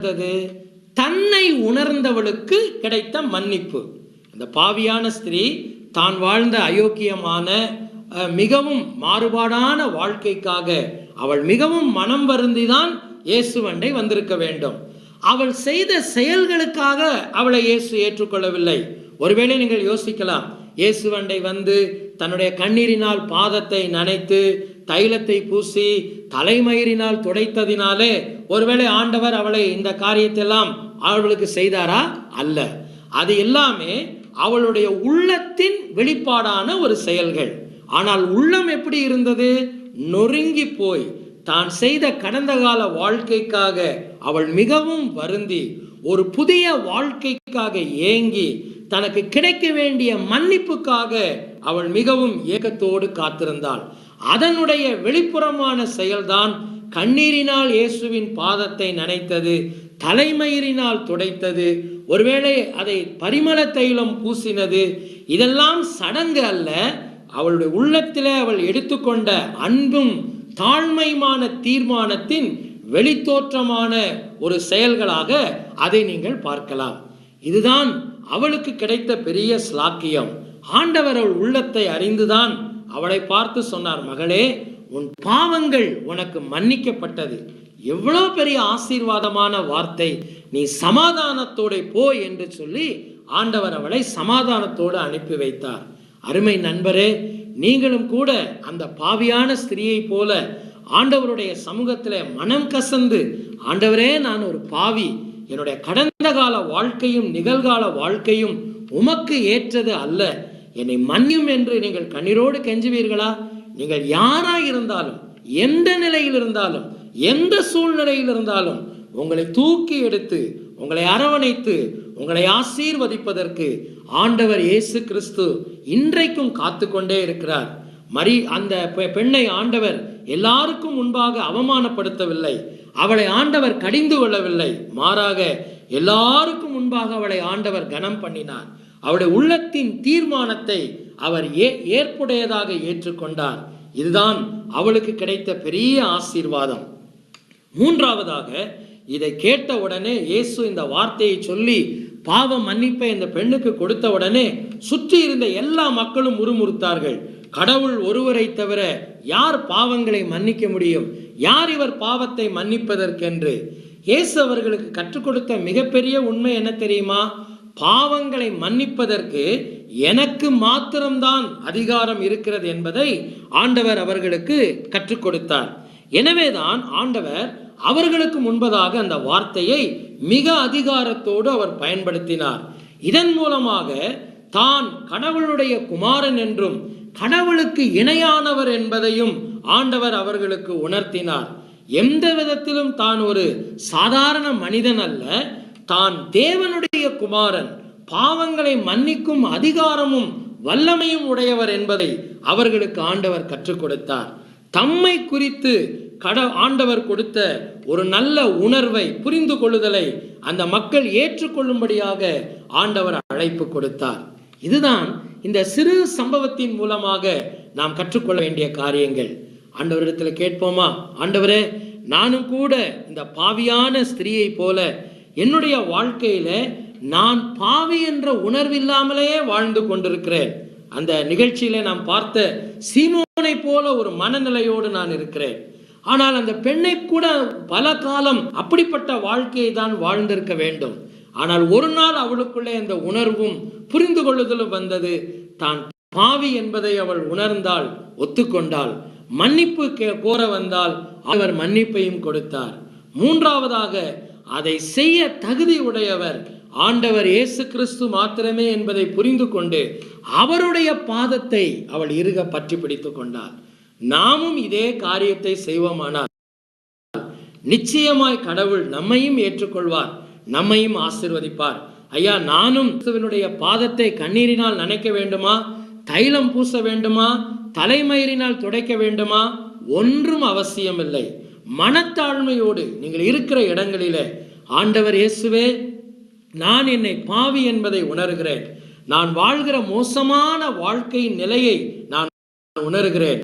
இருந்தது தன்னை உணர்ந்தவளுக்கு கிடைத்த மன்னிப்பு. அந்த பாவியான ஸ்திரீ தான் வாழ்ந்த அயோக்கியமான மிகவும் மாறுபாடான வாழ்க்கைக்காக அவள் மிகவும் மனம் வருந்திதான் இயேசுவண்டை வந்திருக்க வேண்டும். அவள் செய்த செயல்களுக்காக அவளை இயேசு ஏற்றுக்கொள்ளவில்லை. ஒருவேளை நீங்கள் யோசிக்கலாம் இயேசுவண்டை வந்து தன்னுடைய கண்ணீரினால் பாதத்தை நனைத்து தைலத்தை பூசி தலைமயிரினால் துடைத்ததினாலே ஒருவேளை ஆண்டவர் அவளை இந்த காரியத்தெல்லாம் அவளுக்கு செய்தாரா? அல்ல. அது எல்லாமே அவளுடைய உள்ளத்தின் வெளிப்பாடான ஒரு செயல்கள். ஆனால் உள்ளம் எப்படி இருந்தது? நொறுங்கி போய் தான் செய்த கடந்த கால வாழ்க்கைக்காக அவள் மிகவும் வருந்தி ஒரு புதிய வாழ்க்கைக்காக ஏங்கி தனக்கு கிடைக்க வேண்டிய மன்னிப்புக்காக அவள் மிகவும் ஏக்கத்தோடு காத்திருந்தாள். அதனுடைய வெளிப்புறமான செயல்தான் கண்ணீரினால் இயேசுவின் பாதத்தை நனைத்தது தலைமயிரினால் துடைத்தது ஒருவேளை அதை பரிமள தைலம் பூசினது. இதெல்லாம் சடங்கு அல்ல அவளுடைய உள்ளத்திலே அவள் எடுத்துக்கொண்ட அன்பும் தாழ்மையுமான தீர்மானத்தின் வெளித்தோற்றமான ஒரு செயல்களாக அதை நீங்கள் பார்க்கலாம். இதுதான் அவளுக்கு கிடைத்த பெரிய ஸ்லாக்கியம். ஆண்டவர் அவள் உள்ளத்தை அறிந்துதான் அவளை பார்த்து சொன்னார் மகளே உன் பாவங்கள் உனக்கு மன்னிக்கப்பட்டது. எவ்வளவு பெரிய ஆசீர்வாதமான வார்த்தை. நீ சமாதானத்தோட போ என்று சொல்லி ஆண்டவர் அவளை சமாதானத்தோடு அனுப்பி வைத்தார். அருமை நண்பரே நீங்களும் கூட அந்த பாவியான ஸ்திரீயைப் போல ஆண்டவருடைய சமூகத்தில் மனம் கசந்து ஆண்டவரே நான் ஒரு பாவி. என்னுடைய கடந்த கால வாழ்க்கையும் நிகழ்கால வாழ்க்கையும் உமக்கு ஏற்றது அல்ல. என்னை மன்னியும் என்று நீங்கள் கண்ணீரோடு கெஞ்சுவீர்களா? நீங்கள் யாராக இருந்தாலும் எந்த நிலையில் இருந்தாலும் எந்த சூழ்நிலையில் இருந்தாலும் உங்களை தூக்கி எடுத்து உங்களை அரவணைத்து உங்களை ஆசீர்வதிப்பதற்கு ஆண்டவர் இயேசு கிறிஸ்து இன்றைக்கும் காத்து கொண்டே இருக்கிறார். மரி அந்த பெ- பெண்ணை ஆண்டவர் எல்லாருக்கும் முன்பாக அவமானப்படுத்தவில்லை. அவளை ஆண்டவர் கடிந்து கொள்ளவில்லை. மாறாக எல்லாருக்கும் முன்பாக அவளை ஆண்டவர் கனம் பண்ணினார். அவருடைய உள்ளத்தின் தீர்மானத்தை அவர் ஏ ஏற்புடையதாக ஏற்றுக்கொண்டார். இதுதான் அவளுக்கு கிடைத்த பெரிய ஆசீர்வாதம். மூன்றாவதாக இதை கேட்ட உடனே இயேசு இந்த வார்த்தையை சொல்லி பாவ மன்னிப்பை இந்த பெண்ணுக்கு கொடுத்த உடனே சுற்றி இருந்த எல்லா மக்களும் முறுமுறுத்தார்கள். கடவுள் ஒருவரை தவிர யார் பாவங்களை மன்னிக்க முடியும்? யார் இவர் பாவத்தை மன்னிப்பதற்கென்று? இயேசு அவர்களுக்கு கற்றுக் கொடுத்த மிகப்பெரிய உண்மை என்ன தெரியுமா? பாவங்களை மன்னிப்பதற்கு எனக்கு மாத்திரம்தான் அதிகாரம் இருக்கிறது என்பதை ஆண்டவர் அவர்களுக்கு கற்றுக் கொடுத்தார். எனவேதான் ஆண்டவர் அவர்களுக்கு முன்பதாக அந்த வார்த்தையை மிக அதிகாரத்தோடு அவர் பயன்படுத்தினார். இதன் மூலமாக தான் கடவுளுடைய குமாரன் என்றும் கடவுளுக்கு இணையானவர் என்பதையும் ஆண்டவர் அவர்களுக்கு உணர்த்தினார். எந்த விதத்திலும் தான் ஒரு சாதாரண மனிதன் அல்ல தான் தேவனுடைய குமாரன். பாவங்களை மன்னிக்கும் அதிகாரமும் வல்லமையும் உடையவர் என்பதை அவர்களுக்கு ஆண்டவர் கற்றுக் கொடுத்தார். தம்மை குறித்து கட ஆண்டவர் கொடுத்த ஒரு நல்ல உணர்வை புரிந்து கொள்ளுதலை அந்த மக்கள் ஏற்றுக்கொள்ளும்படியாக ஆண்டவர் அழைப்பு கொடுத்தார். இதுதான் இந்த சிறு சம்பவத்தின் மூலமாக நாம் கற்றுக்கொள்ள வேண்டிய காரியங்கள். ஆண்டவரிடத்தில் கேட்போமா? ஆண்டவரே நானும் கூட இந்த பாவியான ஸ்திரீயை போல என்னுடைய வாழ்க்கையில நான் பாவி என்ற உணர்வில்லாமலேயே வாழ்ந்து கொண்டிருக்கிறேன். அந்த நிகழ்ச்சியில நாம் பார்த்த சீமோனை போல ஒரு மனநிலையோடு நான் இருக்கிறேன். ஆனால் அந்த பெண்ணை கூட பல காலம் அப்படிப்பட்ட வாழ்க்கையை தான் வாழ்ந்திருக்க வேண்டும். ஆனால் ஒரு நாள் அவளுக்குள்ளே அந்த உணர்வும் புரிந்து கொள்ளுதலும் வந்தது. தான் பாவி என்பதை அவள் உணர்ந்தாள் ஒத்துக்கொண்டாள். மன்னிப்பு கே- கோர வந்தால் அவர் மன்னிப்பையும் கொடுத்தார். மூன்றாவதாக அதை செய்ய தகுதி உடையவர் ஆண்டவர் இயேசு கிறிஸ்து மாத்திரமே என்பதை புரிந்து கொண்டு அவருடைய பாதத்தை அவள் இருக பற்றி பிடித்துக் கொண்டாள். நாமும் இதே காரியத்தை செய்வோமானால் நிச்சயமாய் கடவுள் நம்மையும் ஏற்றுக்கொள்வார் நம்மையும் ஆசிர்வதிப்பார். ஐயா நானும் கிறிஸ்துவனுடைய பாதத்தை கண்ணீரினால் நனைக்க வேண்டுமா? தைலம் பூச வேண்டுமா? தலைமயிரினால் துடைக்க வேண்டுமா? ஒன்றும் அவசியமில்லை. மனத்தாழ்மையோடு நீங்கள் இருக்கிற இடங்களில் ஆண்டவர் இயேசுவே நான் என்னை பாவி என்பதை உணர்கிறேன். நான் வாழ்கிற மோசமான வாழ்க்கையின் நிலையை நான் உணர்கிறேன்.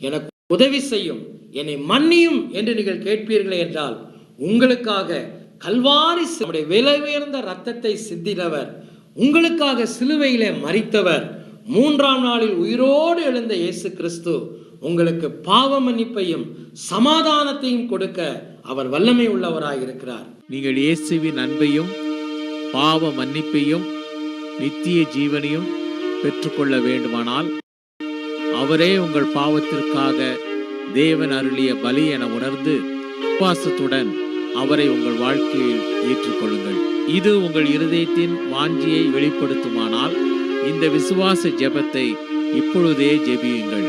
எனக்கு உதவி செய்யும் என்னை மன்னியும் என்று நீங்கள் கேட்பீர்களே என்றால் உங்களுக்காக கல்வாரி நம்முடைய விலை உயர்ந்த ரத்தத்தை சிந்தினவர் உங்களுக்காக சிலுவையிலே மறித்தவர் மூன்றாம் நாளில் உயிரோடு எழுந்த இயேசு கிறிஸ்து உங்களுக்கு பாவ மன்னிப்பையும் சமாதானத்தையும் கொடுக்க அவர் வல்லமை உள்ளவராக இருக்கிறார். நீங்கள் இயேசுவின் அன்பையும் பாவ மன்னிப்பையும் நித்திய ஜீவனையும் பெற்றுக்கொள்ள வேண்டுமானால் அவரே உங்கள் பாவத்திற்காக தேவன் அருளிய பலி என உணர்ந்து உபாசத்துடன் அவரை உங்கள் வாழ்க்கையில் ஏற்றுக்கொள்ளுங்கள். இது உங்கள் இருதயத்தின் வாஞ்சியை வெளிப்படுத்துமானால் இந்த விசுவாச ஜெபத்தை இப்பொழுதே ஜெபியுங்கள்.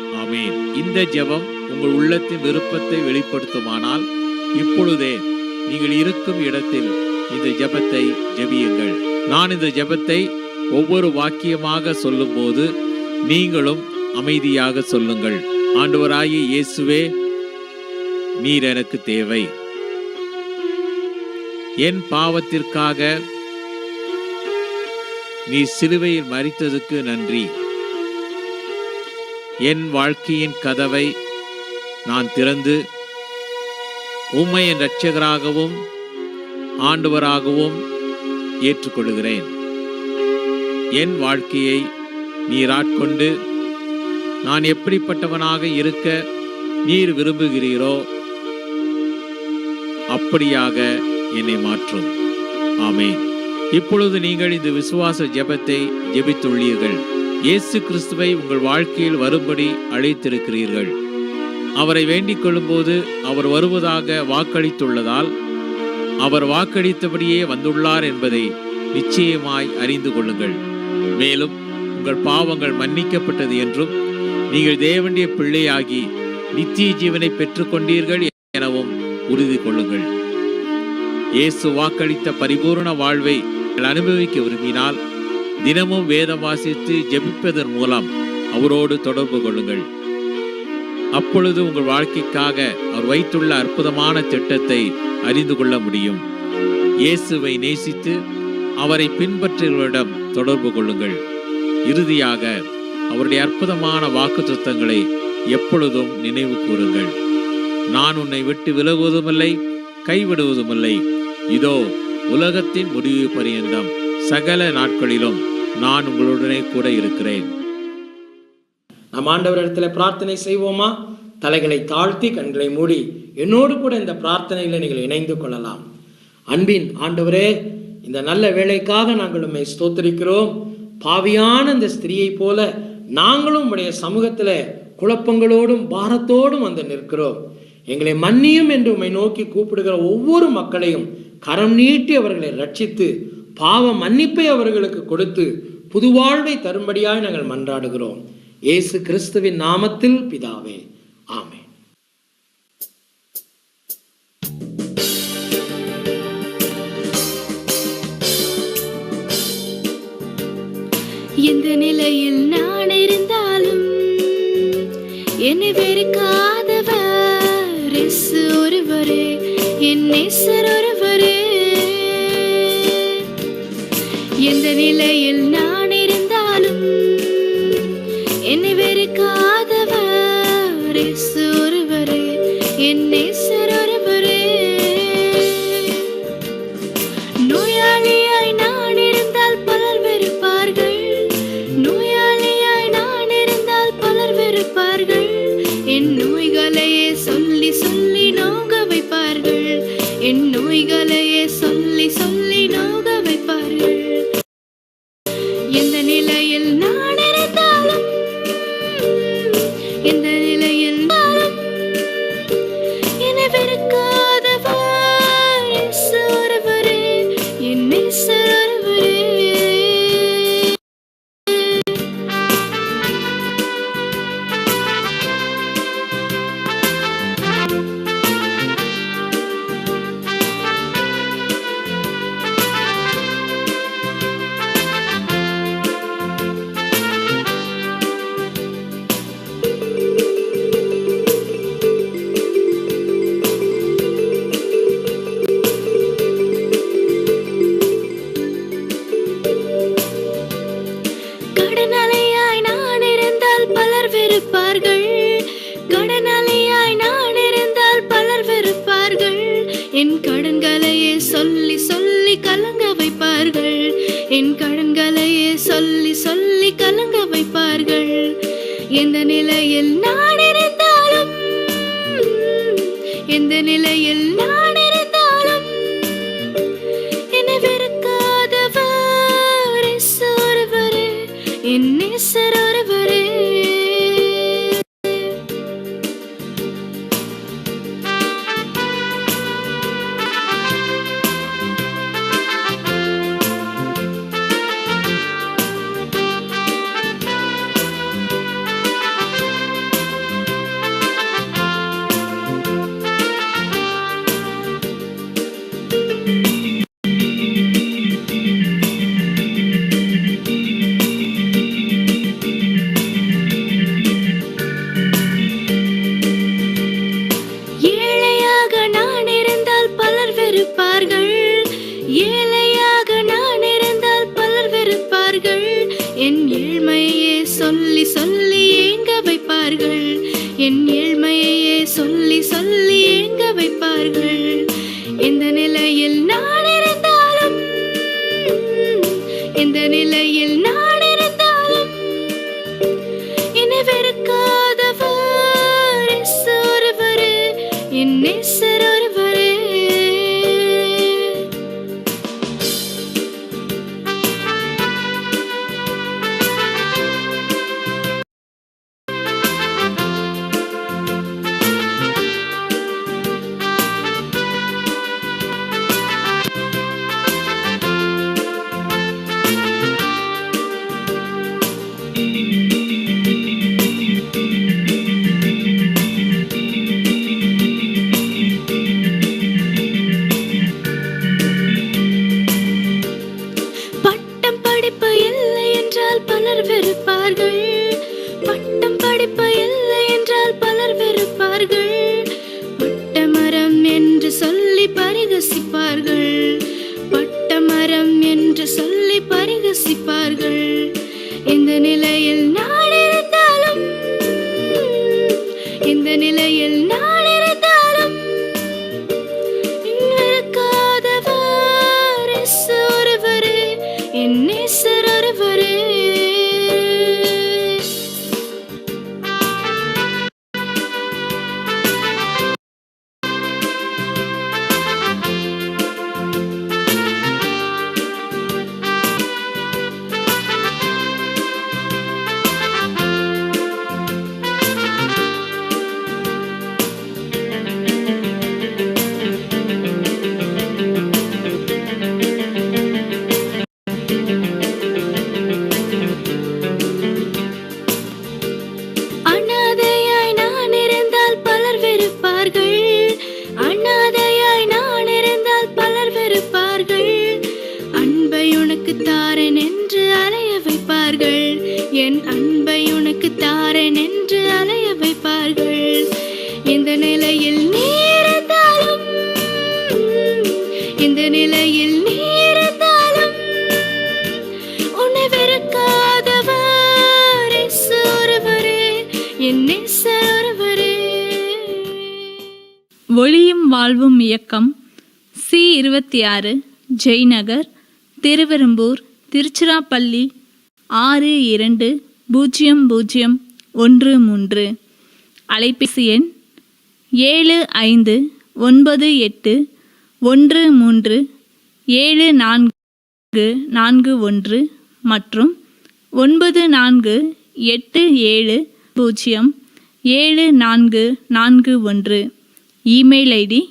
ஆமேன் இந்த ஜெபம் உங்கள் உள்ளத்தின் விருப்பத்தை வெளிப்படுத்துமானால் இப்பொழுதே நீங்கள் இருக்கும் இடத்தில் இந்த ஜெபத்தை ஜெபியுங்கள். நான் இந்த ஜெபத்தை ஒவ்வொரு வாக்கியமாக சொல்லும்போது நீங்களும் அமைதியாக சொல்லுங்கள். ஆண்டவராகிய இயேசுவே நீர் எனக்கு தேவை. என் பாவத்திற்காக நீ சிலுவையில் மறித்ததுக்கு நன்றி. என் வாழ்க்கையின் கதவை நான் திறந்து உம்மை என் இரட்சகராகவும் ஆண்டவராகவும் ஏற்றுக்கொள்கிறேன் என் வாழ்க்கையை நீராட்கொண்டு நான் எப்படிப்பட்டவனாக இருக்க நீர் விரும்புகிறீரோ அப்படியாக என்னை மாற்றும். ஆமேன். இப்பொழுது நீங்கள் இந்த விசுவாச ஜெபத்தை ஜெபித்துள்ளீர்கள். இயேசு கிறிஸ்துவை உங்கள் வாழ்க்கையில் வரும்படி அழைத்திருக்கிறீர்கள். அவரை வேண்டிக் கொள்ளும்போது அவர் வருவதாக வாக்களித்துள்ளதால் அவர் வாக்களித்தபடியே வந்துள்ளார் என்பதை நிச்சயமாய் அறிந்து கொள்ளுங்கள். மேலும் உங்கள் பாவங்கள் மன்னிக்கப்பட்டது என்றும் நீங்கள் தேவனுடைய பிள்ளையாகி நித்திய ஜீவனை பெற்றுக்கொண்டீர்கள் எனவும் உறுதி கொள்ளுங்கள். இயேசு வாக்களித்த பரிபூரண வாழ்வை அனுபவிக்க விரும்பினால் தினமும் வேதம் வாசித்து ஜெபிப்பதன் மூலம் அவரோடு தொடர்பு கொள்ளுங்கள். அப்பொழுது உங்கள் வாழ்க்கைக்காக அவர் வைத்துள்ள அற்புதமான திட்டத்தை அறிந்து கொள்ள முடியும். இயேசுவை நேசித்து அவரை பின்பற்றுவரிடம் தொடர்பு கொள்ளுங்கள். இறுதியாக அவருடைய அற்புதமான வாக்குத்தத்தங்களை எப்பொழுதும் நினைவு கூறுங்கள். நான் உன்னை விட்டு விலகுவதுமில்லை கைவிடுவதுமில்லை. இதோ உலகத்தின் முடிவு பரியந்தம். சகல நாட்களிலும் நான் உங்களுடனே கூட இருக்கிறேன். நம் ஆண்டவரிடத்துல பிரார்த்தனை செய்வோமா? தலைகளை தாழ்த்தி கண்களை மூடி என்னோடு கூட இந்த பிரார்த்தனையில் நீங்கள் இணைந்து கொள்ளலாம். அன்பின் ஆண்டவரே இந்த நல்ல வேலைக்காக நாங்கள் உண்மை ஸ்தோத்தரிக்கிறோம். பாவியான இந்த ஸ்திரீயைப் போல நாங்களும் உடைய சமூகத்தில் குழப்பங்களோடும் பாரத்தோடும் வந்து நிற்கிறோம். எங்களை மன்னியும் என்று உம்மை நோக்கி கூப்பிடுகிற ஒவ்வொரு மக்களையும் கரம் நீட்டி அவர்களை ரட்சித்து பாவ மன்னிப்பை அவர்களுக்கு கொடுத்து புது வாழ்வை தரும்படியாய் நாங்கள் மன்றாடுகிறோம். இயேசு கிறிஸ்துவின் நாமத்தில் பிதாவே ஆமே எந்த நிலையில் நான் இருந்தாலும் என்னை வெறுக்காதவர் ஒருவரே என் நேசரோ நிலையில் நான் நிலையில் நான் இருந்தாலும் என்னை வெறுக்காதவர் ஒருவரே என் நேசர் சொல்லி சொல்லி எங்க வைப்பார்கள்? இந்த நிலையில் நான் சொல்லி பரிகசிப்பார்கள். இந்த நிலையில் நான் என் அன்பை உனக்கு தாரேன் என்று அலைய வைப்பார்கள். இந்த நிலையில் நீ இந்த நிலையில் நீ உன்னை வெறுக்காதவரே இயேசு என்னை என் ஒளியும் வாழ்வும் இயக்கம் சி இருபத்தி ஆறு ஜெய்நகர் திருவெரும்பூர் திருச்சிராப்பள்ளி ஆறு இரண்டு பூஜ்ஜியம் பூஜ்ஜியம் ஒன்று மூன்று. அலைபேசி எண் ஏழு ஐந்து ஒன்பது எட்டு ஒன்று மூன்று ஏழு நான்கு நான்கு ஒன்று மற்றும் ஒன்பது நான்கு எட்டு ஏழு பூஜ்ஜியம் ஏழு நான்கு நான்கு ஒன்று. Email ID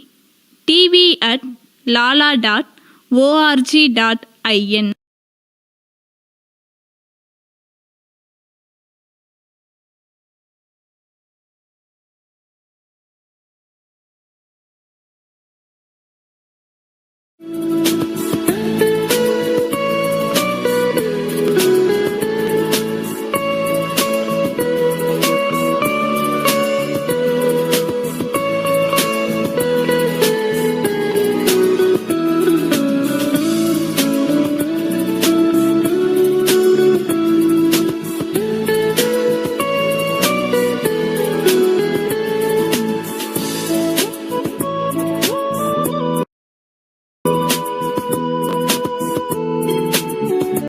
TV at Lala dot org dot in